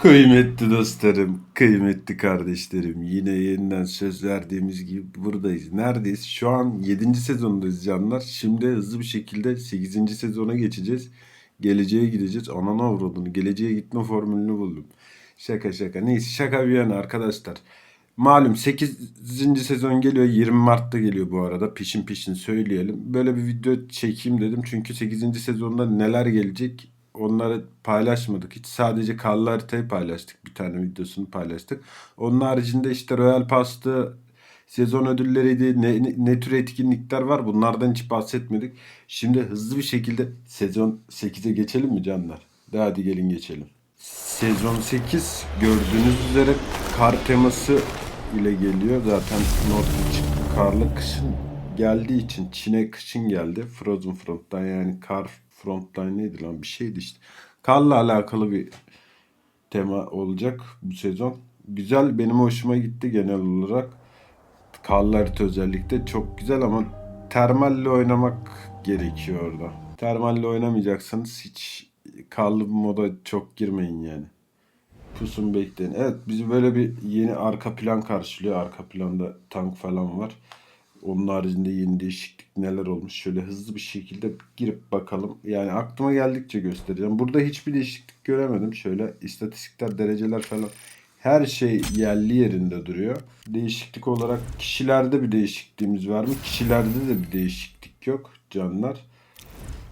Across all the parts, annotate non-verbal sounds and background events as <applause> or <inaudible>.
Kıymetli dostlarım, kıymetli kardeşlerim. Yine yeniden söz verdiğimiz gibi buradayız. Neredeyiz? Şu an 7. sezondayız canlar. Şimdi hızlı bir şekilde 8. sezona geçeceğiz. Geleceğe gideceğiz. Ananı avradını. Geleceğe gitme formülünü buldum. Şaka şaka. Neyse şaka bir yana arkadaşlar. Malum 8. sezon geliyor. 20 Mart'ta geliyor bu arada. Pişin pişin söyleyelim. Böyle bir video çekeyim dedim. Çünkü 8. sezonda neler gelecek onları paylaşmadık. Hiç sadece karlı haritayı paylaştık. Bir tane videosunu paylaştık. Onun haricinde işte Royal Pass'tı, sezon ödülleriydi, ne, ne, ne tür etkinlikler var bunlardan hiç bahsetmedik. Şimdi hızlı bir şekilde sezon 8'e geçelim mi canlar? De hadi gelin geçelim. Sezon 8 gördüğünüz üzere kar teması ile geliyor. Zaten Nordic karlı kışın geldiği için Çin'e kışın geldi. Frozen Front'tan yani kar Frontline neydi lan bir şeydi işte. Karla alakalı bir tema olacak bu sezon. Güzel benim hoşuma gitti genel olarak. Karlı harita özellikle çok güzel ama termalle oynamak gerekiyor orada. Termalle oynamayacaksanız hiç karlı moda çok girmeyin yani. Pusun bekleyin. Evet bizi böyle bir yeni arka plan karşılıyor. Arka planda tank falan var. Onun haricinde yeni değişiklik neler olmuş. Şöyle hızlı bir şekilde girip bakalım. Yani aklıma geldikçe göstereceğim. Burada hiçbir değişiklik göremedim. Şöyle istatistikler, dereceler falan. Her şey yerli yerinde duruyor. Değişiklik olarak kişilerde bir değişikliğimiz var mı? Kişilerde de bir değişiklik yok canlar.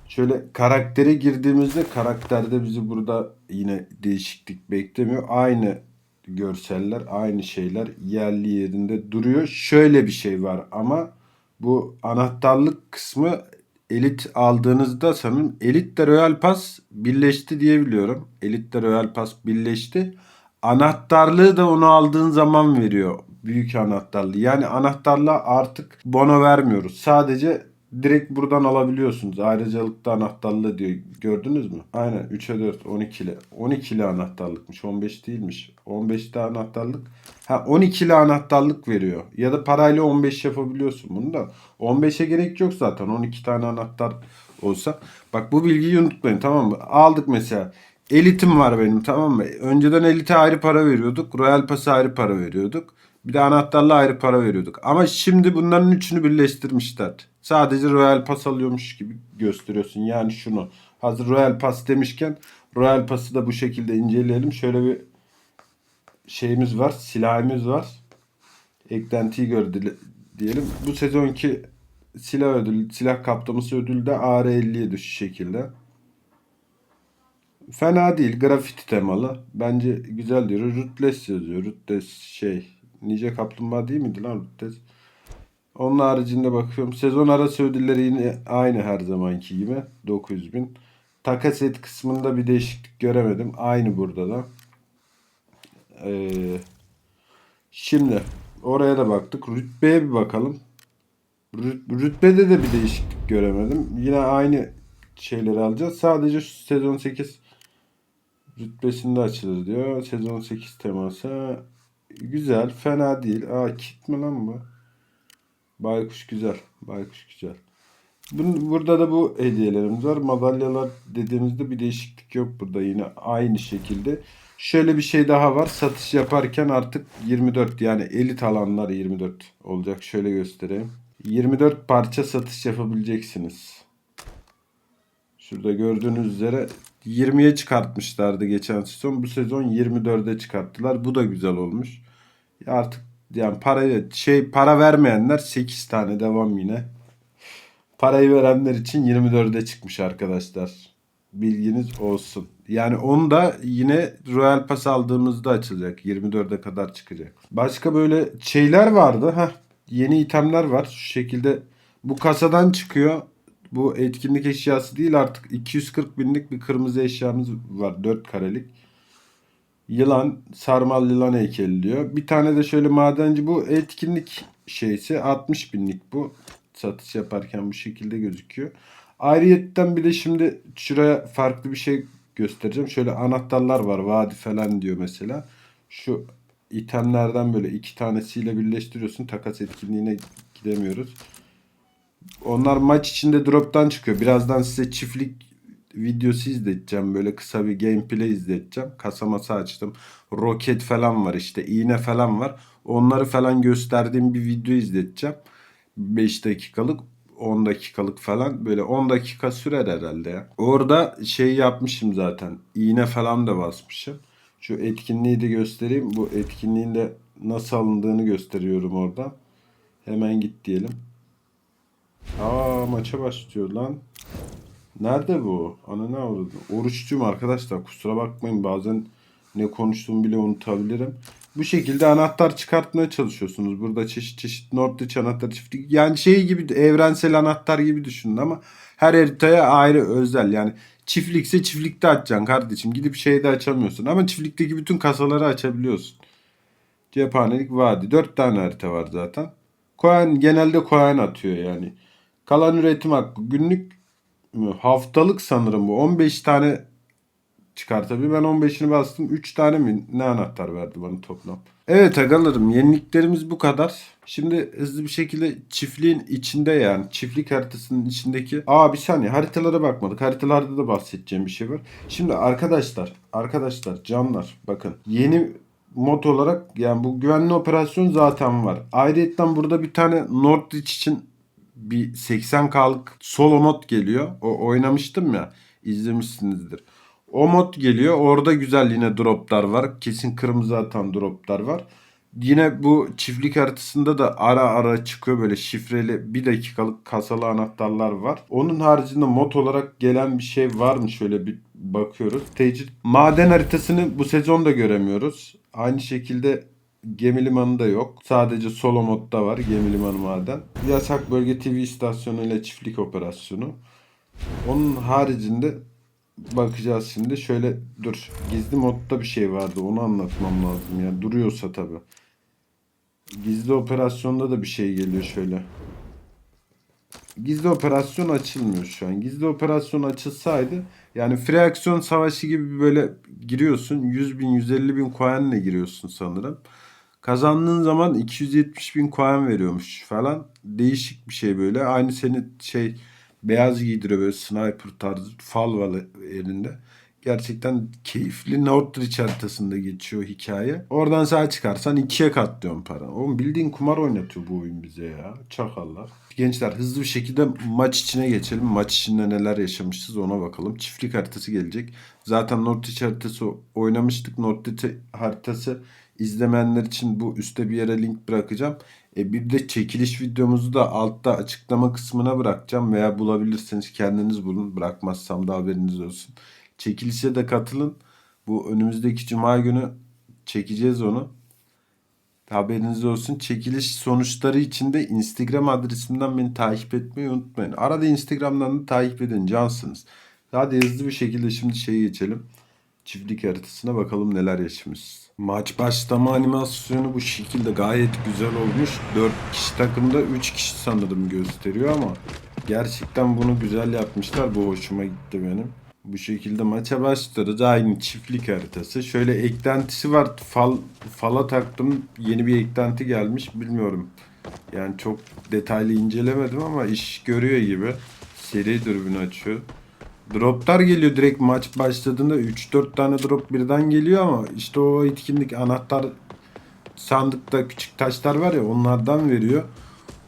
Şöyle karaktere girdiğimizde karakterde bizi burada yine değişiklik beklemiyor. Aynı görseller, aynı şeyler yerli yerinde duruyor. Şöyle bir şey var ama bu anahtarlık kısmı elit aldığınızda sanırım Elite Royal Pass birleşti diye biliyorum. Elite Royal Pass birleşti. Anahtarlığı da onu aldığın zaman veriyor. Büyük anahtarlığı. Yani anahtarlığa artık bono vermiyoruz. Sadece direkt buradan alabiliyorsunuz. Ayrıcalıkta anahtarlığı diyor. Gördünüz mü? Aynen 3'e 4 12'li. 12'li anahtarlıkmış. 15 değilmiş. 15'te anahtarlık. Ha 12'li anahtarlık veriyor. Ya da parayla 15 yapabiliyorsun bunu da. 15'e gerek yok zaten. 12 tane anahtar olsa. Bak bu bilgiyi unutmayın tamam mı? Aldık mesela. Elitim var benim tamam mı? Önceden elite ayrı para veriyorduk. Royal Pass'a ayrı para veriyorduk. Bir de anahtarla ayrı para veriyorduk. Ama şimdi bunların üçünü birleştirmişler. Sadece Royal Pass alıyormuş gibi gösteriyorsun. Yani şunu. Hazır Royal Pass demişken Royal Pass'ı da bu şekilde inceleyelim. Şöyle bir şeyimiz var. Silahımız var. Eklentiyi gör dile- diyelim. Bu sezonki silah ödül, silah kaptaması ödülü de AR-50'ye düşü şekilde. Fena değil. Grafiti temalı. Bence güzel diyor. Rootless yazıyor. Rootless şey. Nice kaplumbağa değil miydi lan Rootless? Onun haricinde bakıyorum. Sezon arası ödülleri yine aynı her zamanki gibi. 900 bin. Takas et kısmında bir değişiklik göremedim. Aynı burada da. Ee, şimdi oraya da baktık. Rütbeye bir bakalım. Rüt- Rütbede de bir değişiklik göremedim. Yine aynı şeyleri alacağız. Sadece şu sezon 8 rütbesinde açılır diyor. Sezon 8 teması. Güzel. Fena değil. Aa kit mi lan bu? Baykuş güzel. Baykuş güzel. Bun- Burada da bu hediyelerimiz var. Madalyalar dediğimizde bir değişiklik yok burada. Yine aynı şekilde. Şöyle bir şey daha var. Satış yaparken artık 24 yani elit alanlar 24 olacak. Şöyle göstereyim. 24 parça satış yapabileceksiniz. Şurada gördüğünüz üzere 20'ye çıkartmışlardı geçen sezon. Bu sezon 24'e çıkarttılar. Bu da güzel olmuş. Artık yani parayı şey para vermeyenler 8 tane devam yine. Parayı verenler için 24'e çıkmış arkadaşlar. Bilginiz olsun. Yani onu da yine Royal Pass aldığımızda açılacak. 24'e kadar çıkacak. Başka böyle şeyler vardı. Heh, yeni itemler var. Şu şekilde bu kasadan çıkıyor. Bu etkinlik eşyası değil artık 240 binlik bir kırmızı eşyamız var. 4 karelik. Yılan, sarmal yılan heykeli diyor. Bir tane de şöyle madenci bu etkinlik şeysi 60 binlik bu. Satış yaparken bu şekilde gözüküyor. Ayrıyetten bir de şimdi şuraya farklı bir şey göstereceğim. Şöyle anahtarlar var. Vadi falan diyor mesela. Şu itemlerden böyle iki tanesiyle birleştiriyorsun. Takas etkinliğine gidemiyoruz. Onlar maç içinde drop'tan çıkıyor. Birazdan size çiftlik videosu izleteceğim. Böyle kısa bir gameplay izleteceğim. Kasa masa açtım. Roket falan var işte. iğne falan var. Onları falan gösterdiğim bir video izleteceğim. 5 dakikalık 10 dakikalık falan böyle 10 dakika sürer herhalde ya. Orada şey yapmışım zaten. İğne falan da basmışım. Şu etkinliği de göstereyim. Bu etkinliğin de nasıl alındığını gösteriyorum orada. Hemen git diyelim. Aa maça başlıyor lan. Nerede bu? Ana ne oldu? Oruçluyum arkadaşlar. Kusura bakmayın bazen ne konuştuğumu bile unutabilirim. Bu şekilde anahtar çıkartmaya çalışıyorsunuz. Burada çeşit çeşit Nordic anahtar çiftlik. Yani şey gibi evrensel anahtar gibi düşünün ama her haritaya ayrı özel. Yani çiftlikse çiftlikte açacaksın kardeşim. Gidip şeyde açamıyorsun. Ama çiftlikteki bütün kasaları açabiliyorsun. Cephanelik vadi. Dört tane harita var zaten. Coin genelde coin atıyor yani. Kalan üretim hakkı günlük mü? Haftalık sanırım bu. 15 tane çıkar tabii. Ben 15'ini bastım. 3 tane mi ne anahtar verdi bana toplam. Evet agalarım yeniliklerimiz bu kadar. Şimdi hızlı bir şekilde çiftliğin içinde yani çiftlik haritasının içindeki... Aa bir saniye haritalara bakmadık. Haritalarda da bahsedeceğim bir şey var. Şimdi arkadaşlar, arkadaşlar canlar bakın yeni mod olarak yani bu güvenli operasyon zaten var. Ayrıca burada bir tane Nordic için bir 80K'lık solo mod geliyor. O oynamıştım ya. izlemişsinizdir. O mod geliyor. Orada güzel yine droplar var. Kesin kırmızı atan droplar var. Yine bu çiftlik haritasında da ara ara çıkıyor böyle şifreli bir dakikalık kasalı anahtarlar var. Onun haricinde mod olarak gelen bir şey var mı şöyle bir bakıyoruz. Tecrit maden haritasını bu sezon da göremiyoruz. Aynı şekilde gemi limanı da yok. Sadece solo modda var gemi limanı maden. Yasak bölge TV istasyonu ile çiftlik operasyonu. Onun haricinde bakacağız şimdi. Şöyle dur. Gizli modda bir şey vardı. Onu anlatmam lazım ya. Duruyorsa tabi. Gizli operasyonda da bir şey geliyor şöyle. Gizli operasyon açılmıyor şu an. Gizli operasyon açılsaydı yani free aksiyon savaşı gibi böyle giriyorsun. 100 bin 150 bin coinle giriyorsun sanırım. Kazandığın zaman 270 bin coin veriyormuş falan. Değişik bir şey böyle. Aynı seni şey beyaz giydiriyor böyle sniper tarzı fal var elinde. Gerçekten keyifli Northridge haritasında geçiyor hikaye. Oradan sağ çıkarsan ikiye katlıyorsun para. Oğlum bildiğin kumar oynatıyor bu oyun bize ya. Çakallar. Gençler hızlı bir şekilde maç içine geçelim. Maç içinde neler yaşamışız ona bakalım. Çiftlik haritası gelecek. Zaten Northridge haritası oynamıştık. Northridge haritası izlemeyenler için bu üstte bir yere link bırakacağım. E bir de çekiliş videomuzu da altta açıklama kısmına bırakacağım veya bulabilirseniz kendiniz bulun. Bırakmazsam da haberiniz olsun. Çekilişe de katılın. Bu önümüzdeki cuma günü çekeceğiz onu. Haberiniz olsun. Çekiliş sonuçları için de Instagram adresimden beni takip etmeyi unutmayın. Arada Instagram'dan da takip edin. Cansınız. Hadi hızlı bir şekilde şimdi şeye geçelim. Çiftlik haritasına bakalım neler yaşamışız. Maç başlama animasyonu bu şekilde gayet güzel olmuş. 4 kişi takımda 3 kişi sanırım gösteriyor ama gerçekten bunu güzel yapmışlar. Bu hoşuma gitti benim. Bu şekilde maça başlarız. Aynı çiftlik haritası. Şöyle eklentisi var. Fal, fala taktım. Yeni bir eklenti gelmiş. Bilmiyorum. Yani çok detaylı incelemedim ama iş görüyor gibi. Seri dürbünü açıyor. Droplar geliyor direkt maç başladığında 3-4 tane drop birden geliyor ama işte o etkinlik anahtar sandıkta küçük taşlar var ya onlardan veriyor.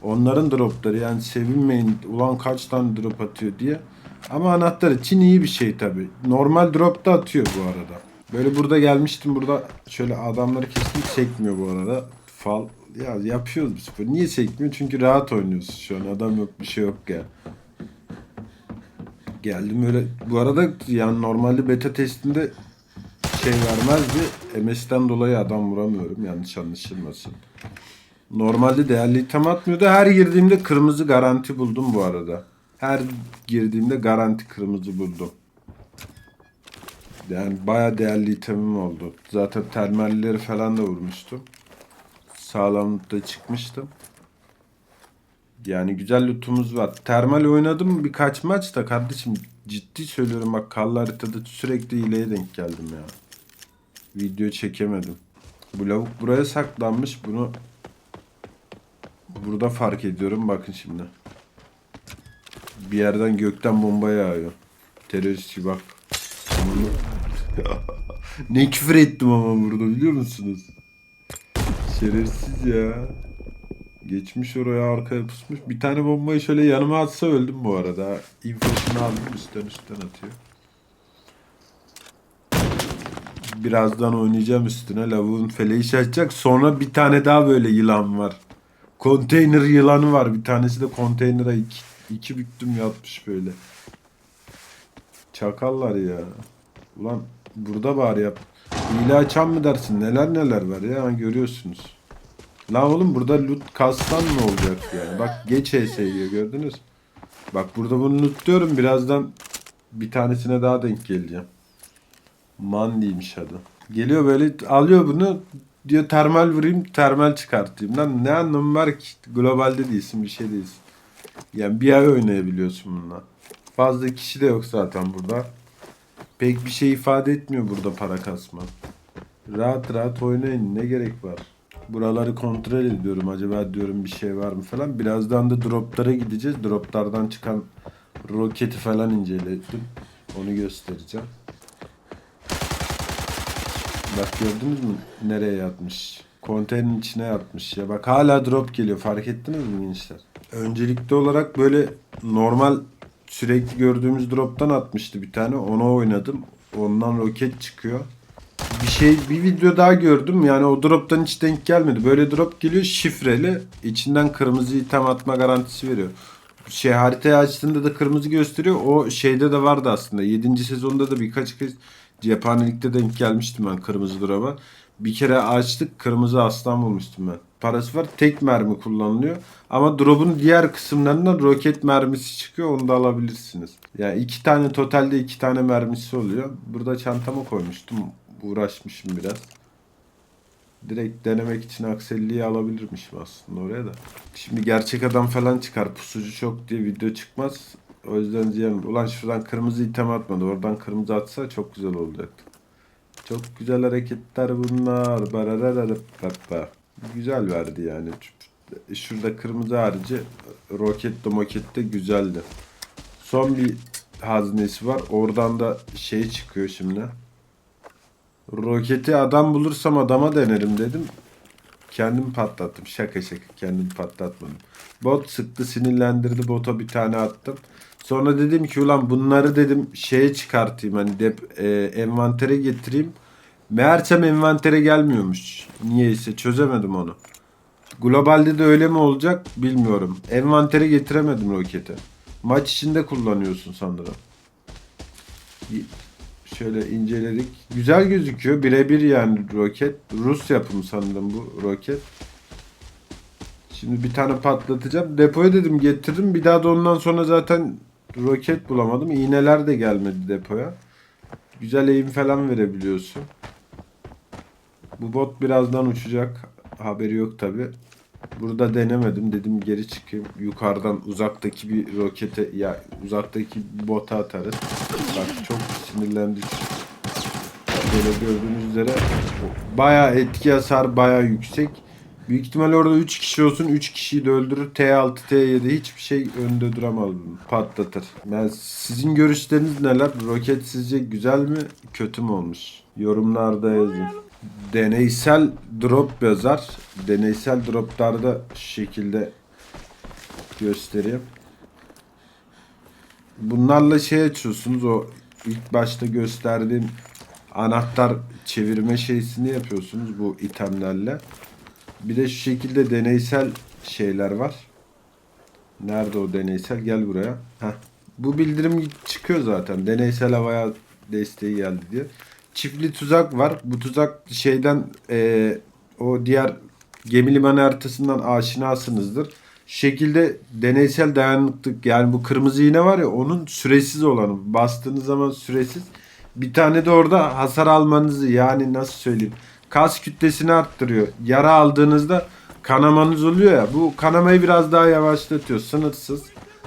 Onların dropları yani sevinmeyin ulan kaç tane drop atıyor diye. Ama anahtar için iyi bir şey tabi. Normal drop da atıyor bu arada. Böyle burada gelmiştim burada şöyle adamları kestim sekmiyor bu arada. Fal ya yapıyoruz biz böyle. Niye sekmiyor? Çünkü rahat oynuyoruz şu an. Adam yok bir şey yok ya. Geldim öyle. Bu arada yani normalde beta testinde şey vermezdi. MS'den dolayı adam vuramıyorum. Yanlış anlaşılmasın. Normalde değerli item atmıyordu. Her girdiğimde kırmızı garanti buldum bu arada. Her girdiğimde garanti kırmızı buldum. Yani baya değerli itemim oldu. Zaten termalleri falan da vurmuştum. Sağlamlıkta çıkmıştım. Yani güzel lootumuz var. Termal oynadım birkaç maç da kardeşim ciddi söylüyorum bak kallı haritada sürekli hileye denk geldim ya. Video çekemedim. Bu lavuk buraya saklanmış bunu burada fark ediyorum bakın şimdi. Bir yerden gökten bomba yağıyor. Teröristçi bak. <laughs> ne küfür ettim ama burada biliyor musunuz? Şerefsiz ya. Geçmiş oraya arkaya pusmuş. Bir tane bombayı şöyle yanıma atsa öldüm bu arada. İnfosunu aldım üstten üstten atıyor. Birazdan oynayacağım üstüne. Lavuğun feleği şaşacak. Sonra bir tane daha böyle yılan var. Konteyner yılanı var. Bir tanesi de konteynere iki, iki büktüm yatmış böyle. Çakallar ya. Ulan burada bari yap. Hile açan mı dersin? Neler neler var ya görüyorsunuz. Lan oğlum burada loot kastan mı olacak yani? Bak geç HS'yi gördünüz. Bak burada bunu lootluyorum birazdan bir tanesine daha denk geleceğim. Mandi'ymiş adı. Geliyor böyle alıyor bunu diyor termal vurayım termal çıkartayım. Lan ne anlamı var ki? Globalde değilsin bir şey değilsin. Yani bir ay oynayabiliyorsun bununla. Fazla kişi de yok zaten burada. Pek bir şey ifade etmiyor burada para kasma. Rahat rahat oynayın ne gerek var. Buraları kontrol ediyorum acaba diyorum bir şey var mı falan. Birazdan da droplara gideceğiz. Droplardan çıkan roketi falan inceledim. Onu göstereceğim. Bak gördünüz mü nereye yatmış? Konteynerin içine yatmış ya. Bak hala drop geliyor. Fark ettiniz mi gençler? Öncelikli olarak böyle normal sürekli gördüğümüz droptan atmıştı bir tane. Ona oynadım. Ondan roket çıkıyor. Bir şey bir video daha gördüm. Yani o droptan hiç denk gelmedi. Böyle drop geliyor şifreli. İçinden kırmızı item atma garantisi veriyor. Şey haritayı açtığında da kırmızı gösteriyor. O şeyde de vardı aslında. 7. sezonda da birkaç kez cephanelikte denk gelmiştim ben kırmızı drop'a. Bir kere açtık kırmızı aslan bulmuştum ben. Parası var tek mermi kullanılıyor. Ama drop'un diğer kısımlarından roket mermisi çıkıyor onu da alabilirsiniz. Yani iki tane totalde iki tane mermisi oluyor. Burada çantama koymuştum. Uğraşmışım biraz. Direkt denemek için akselliği alabilirmişim aslında oraya da. Şimdi gerçek adam falan çıkar. Pusucu çok diye video çıkmaz. O yüzden diyelim. Ulan şuradan kırmızı item atmadı. Oradan kırmızı atsa çok güzel olacaktı. Çok güzel hareketler bunlar. Bararararapapa. Güzel verdi yani. Şurada kırmızı harici roket de moket de güzeldi. Son bir haznesi var. Oradan da şey çıkıyor şimdi. Roketi adam bulursam adama denerim dedim. Kendim patlattım. Şaka şaka kendim patlatmadım. Bot sıktı sinirlendirdi. Bota bir tane attım. Sonra dedim ki ulan bunları dedim şeye çıkartayım hani dep e, envantere getireyim. Meğersem envantere gelmiyormuş. Niyeyse çözemedim onu. Globalde de öyle mi olacak bilmiyorum. Envantere getiremedim roketi. Maç içinde kullanıyorsun sanırım. Bir- Şöyle inceledik. Güzel gözüküyor. Birebir yani roket. Rus yapımı sanırım bu roket. Şimdi bir tane patlatacağım. Depoya dedim getirdim. Bir daha da ondan sonra zaten roket bulamadım. İğneler de gelmedi depoya. Güzel eğim falan verebiliyorsun. Bu bot birazdan uçacak. Haberi yok tabi. Burada denemedim. Dedim geri çıkayım. Yukarıdan uzaktaki bir rokete ya uzaktaki bota atarız. Bak çok sinirlendik. Böyle gördüğünüz üzere bayağı etki hasar bayağı yüksek. Büyük ihtimal orada 3 kişi olsun 3 kişiyi de öldürür. T6 T7 hiçbir şey önde duramaz. Patlatır. Yani sizin görüşleriniz neler? Roket sizce güzel mi kötü mü olmuş? Yorumlarda yazın. Deneysel drop yazar. Deneysel droplarda şu şekilde göstereyim. Bunlarla şey açıyorsunuz o ilk başta gösterdiğim anahtar çevirme şeysini yapıyorsunuz bu itemlerle. Bir de şu şekilde deneysel şeyler var. Nerede o deneysel? Gel buraya. Heh. Bu bildirim çıkıyor zaten. Deneysel havaya desteği geldi diye. Çiftli tuzak var. Bu tuzak şeyden eee, o diğer gemi limanı haritasından aşinasınızdır. Şekilde deneysel dayanıklık yani bu kırmızı iğne var ya onun süresiz olanı. Bastığınız zaman süresiz. Bir tane de orada hasar almanızı yani nasıl söyleyeyim kas kütlesini arttırıyor. Yara aldığınızda kanamanız oluyor ya bu kanamayı biraz daha yavaşlatıyor sınırsız.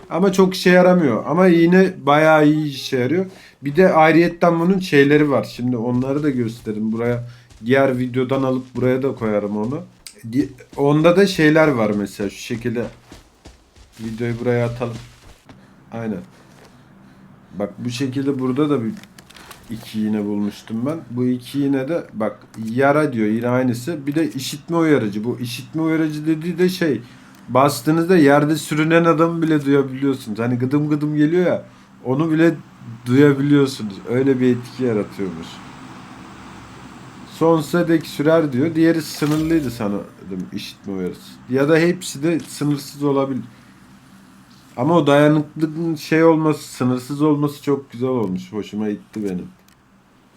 Ama çok işe yaramıyor. Ama iğne bayağı iyi işe yarıyor. Bir de ayrıyetten bunun şeyleri var. Şimdi onları da göstereyim. Buraya diğer videodan alıp buraya da koyarım onu. Onda da şeyler var mesela şu şekilde. Videoyu buraya atalım. Aynen. Bak bu şekilde burada da bir iki iğne bulmuştum ben. Bu iki iğne de bak yara diyor yine aynısı. Bir de işitme uyarıcı. Bu işitme uyarıcı dediği de şey bastığınızda yerde sürünen adamı bile duyabiliyorsunuz. Hani gıdım gıdım geliyor ya onu bile duyabiliyorsunuz. Öyle bir etki yaratıyormuş. Sonsuza dek sürer diyor. Diğeri sınırlıydı sanırım işitme uyarısı. Ya da hepsi de sınırsız olabilir. Ama o dayanıklılığın şey olması, sınırsız olması çok güzel olmuş. Hoşuma gitti benim.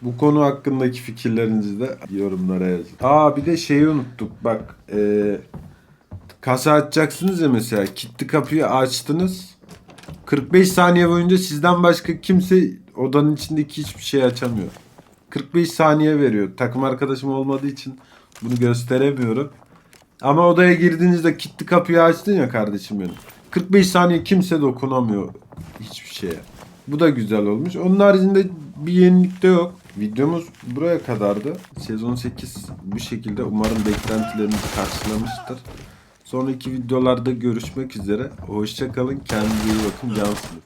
Bu konu hakkındaki fikirlerinizi de yorumlara yazın. Aa bir de şeyi unuttuk. Bak eee kasa açacaksınız ya mesela. Kilitli kapıyı açtınız. 45 saniye boyunca sizden başka kimse odanın içindeki hiçbir şey açamıyor. 45 saniye veriyor. Takım arkadaşım olmadığı için bunu gösteremiyorum. Ama odaya girdiğinizde kilitli kapıyı açtın ya kardeşim benim. 45 saniye kimse dokunamıyor hiçbir şeye. Bu da güzel olmuş. Onun haricinde bir yenilik de yok. Videomuz buraya kadardı. Sezon 8 bu şekilde. Umarım beklentilerinizi karşılamıştır. Sonraki videolarda görüşmek üzere. Hoşçakalın. Kendinize iyi bakın. Cansınız.